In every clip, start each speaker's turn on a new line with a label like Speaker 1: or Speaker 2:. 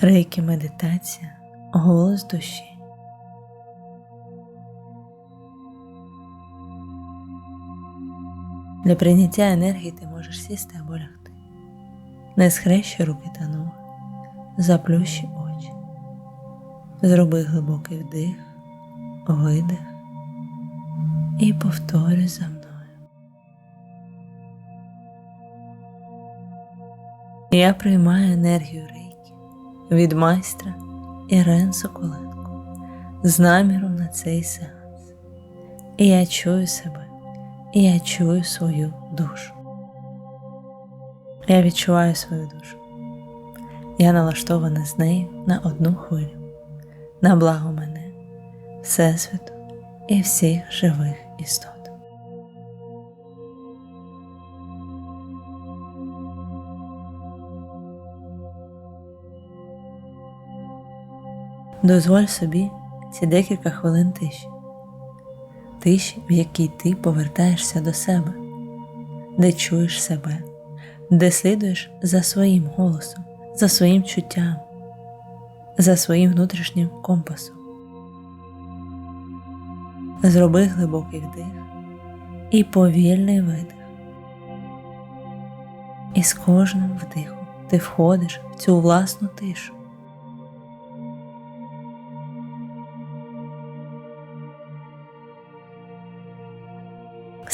Speaker 1: Рейки медитація, голос душі. Для прийняття енергії ти можеш сісти або лягти. Не схрещуй руки та ноги, заплющи очі. Зроби глибокий вдих, видих і повторюй за мною. Я приймаю енергію від майстра Ірен Соколенко з наміром на цей сеанс. І я чую себе, і я чую свою душу. Я відчуваю свою душу. Я налаштована з нею на одну хвилю, на благо мене, Всесвіту і всіх живих істот. Дозволь собі ці декілька хвилин тиші, тиші, в якій ти повертаєшся до себе, де чуєш себе, де слідуєш за своїм голосом, за своїм чуттям, за своїм внутрішнім компасом. Зроби глибокий вдих і повільний видих. І з кожним вдихом ти входиш в цю власну тишу.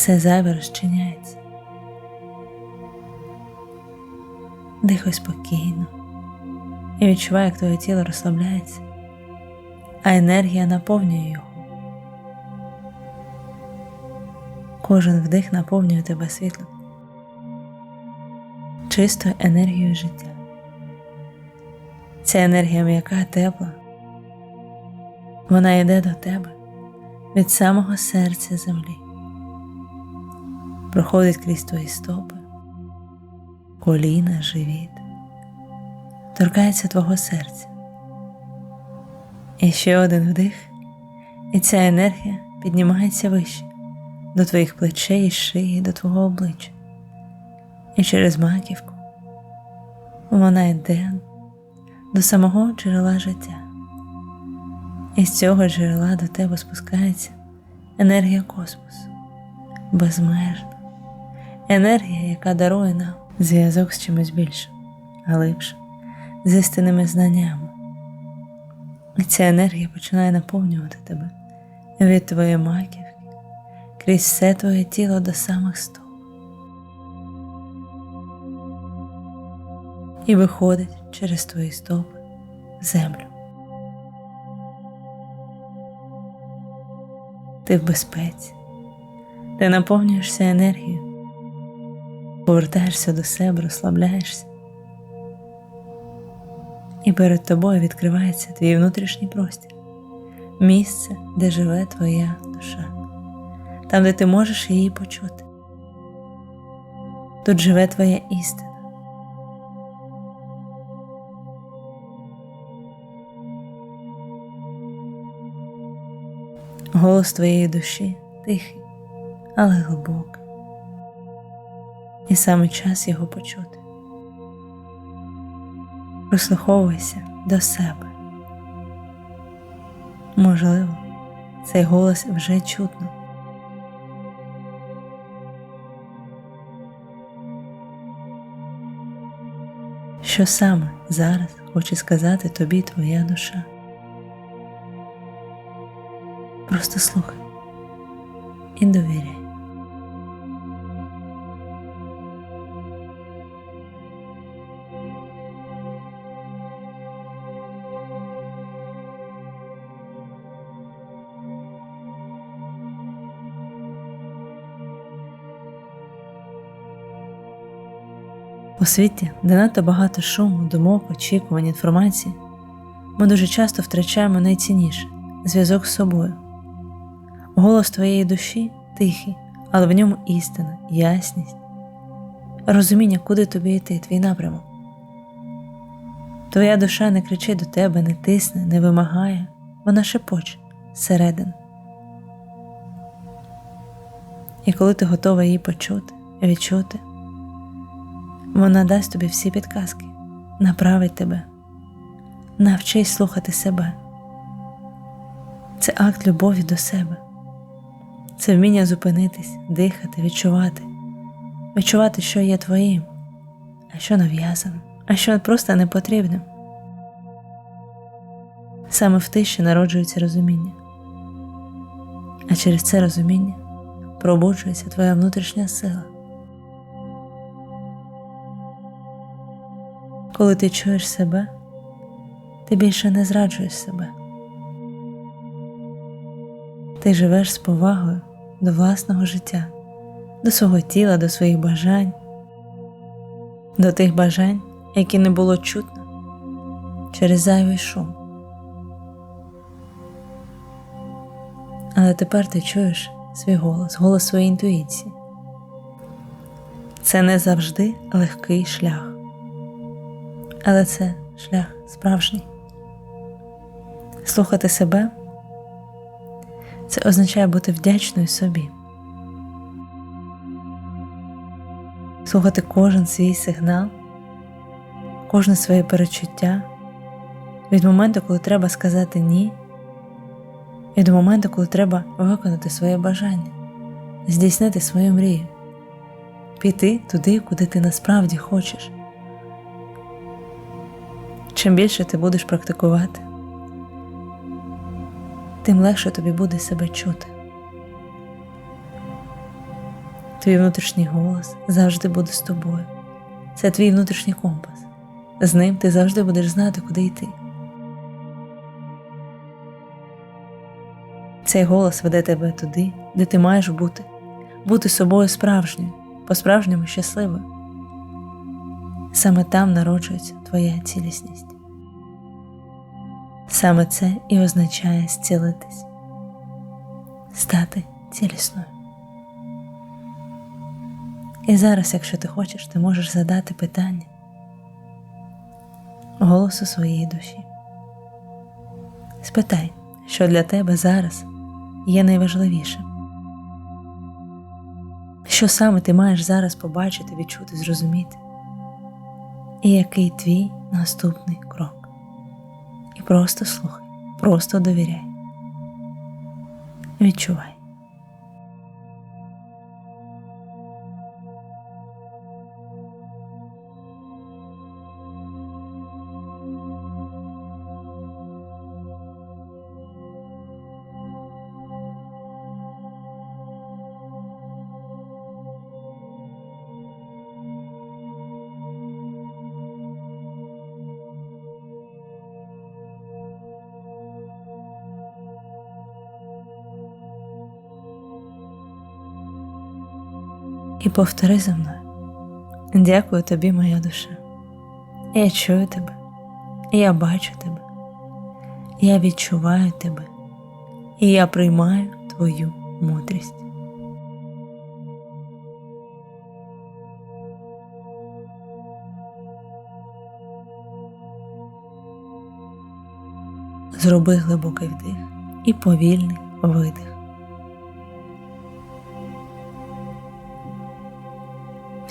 Speaker 1: Все зайве розчиняється. Дихай спокійно і відчувай, як твоє тіло розслабляється, а енергія наповнює його. Кожен вдих наповнює тебе світлом, чистою енергією життя. Ця енергія м'яка тепла, вона йде до тебе від самого серця землі проходить крізь твої стопи, коліна, живіт, торкається твого серця. І ще один вдих, і ця енергія піднімається вище. До твоїх плечей і шиї, до твого обличчя. І через маківку. Вона йде до самого джерела життя. І з цього джерела до тебе спускається енергія космосу, безмежна, енергія, яка дарує нам зв'язок з чимось більшим, глибшим, з істинними знаннями. І ця енергія починає наповнювати тебе від твоєї маківки крізь все твоє тіло до самих стоп. І виходить через твої стопи в землю. Ти в безпеці, ти наповнюєшся енергією, повертаєшся до себе, розслабляєшся. І перед тобою відкривається твій внутрішній простір, місце, де живе твоя душа, там, де ти можеш її почути. Тут живе твоя істина. Голос твоєї душі тихий, але глибокий і саме час його почути. Прислуховуйся до себе. Можливо, цей голос вже чутно. Що саме зараз хоче сказати тобі твоя душа? Просто слухай і довіряй. У світі, де надто багато шуму, думок, очікувань, інформації, ми дуже часто втрачаємо найцінніше зв'язок з собою. Голос твоєї душі тихий, але в ньому істина, ясність, розуміння, куди тобі йти, твій напрямок. Твоя душа не кричить до тебе, не тисне, не вимагає, вона шепоче зсередини. І коли ти готова її почути, відчути. Вона дасть тобі всі підказки, направить тебе, Навчись слухати себе. Це акт любові до себе, це вміння зупинитись, дихати, відчувати, відчувати, що є твоїм, а що нав'язаним, а що просто не потрібним. Саме в тиші народжується розуміння, а через це розуміння пробуджується твоя внутрішня сила. Коли ти чуєш себе, ти більше не зраджуєш себе. Ти живеш з повагою до власного життя, до свого тіла, до своїх бажань, до тих бажань, які не було чутно через зайвий шум. Але тепер ти чуєш свій голос, голос своєї інтуїції. Це не завжди легкий шлях, але це шлях справжній. Слухати себе це означає бути вдячною собі, слухати кожен свій сигнал, кожне своє перечуття від моменту, коли треба сказати ні, і до моменту, коли треба виконати своє бажання, здійснити свою мрію, піти туди, куди ти насправді хочеш. Чим більше ти будеш практикувати, тим легше тобі буде себе чути. Твій внутрішній голос завжди буде з тобою. Це твій внутрішній компас. З ним ти завжди будеш знати, куди йти. Цей голос веде тебе туди, де ти маєш бути, бути собою справжньою, по-справжньому щасливою. Саме там народжується твоя цілісність. Саме це і означає зцілитись, стати цілісною. І зараз, якщо ти хочеш, ти можеш задати питання голосу своєї душі. Спитай, що для тебе зараз є найважливішим. Що саме ти маєш зараз побачити, відчути, зрозуміти, і який твій наступний крок. І просто слухай, просто довіряй. Відчувай. І повтори за мною. Дякую тобі, моя душа. Я чую тебе, я бачу тебе, я відчуваю тебе, і я приймаю твою мудрість. Зроби глибокий вдих і повільний видих.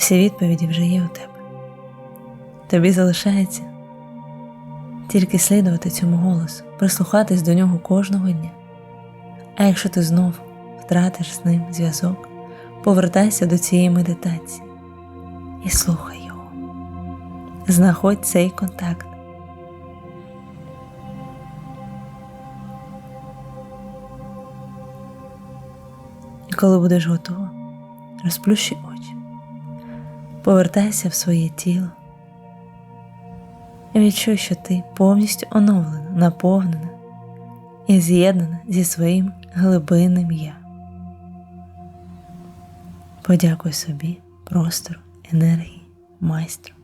Speaker 1: Всі відповіді вже є у тебе. Тобі залишається тільки слідувати цьому голосу, прислухатись до нього кожного дня. А якщо ти знов втратиш з ним зв'язок, повертайся до цієї медитації і слухай його. Знаходь цей контакт. І коли будеш готова, розплющи очі повертайся в своє тіло відчуй, що ти повністю оновлена, наповнена і з'єднана зі своїм глибинним я. Подякуй собі, простору, енергії, майстру.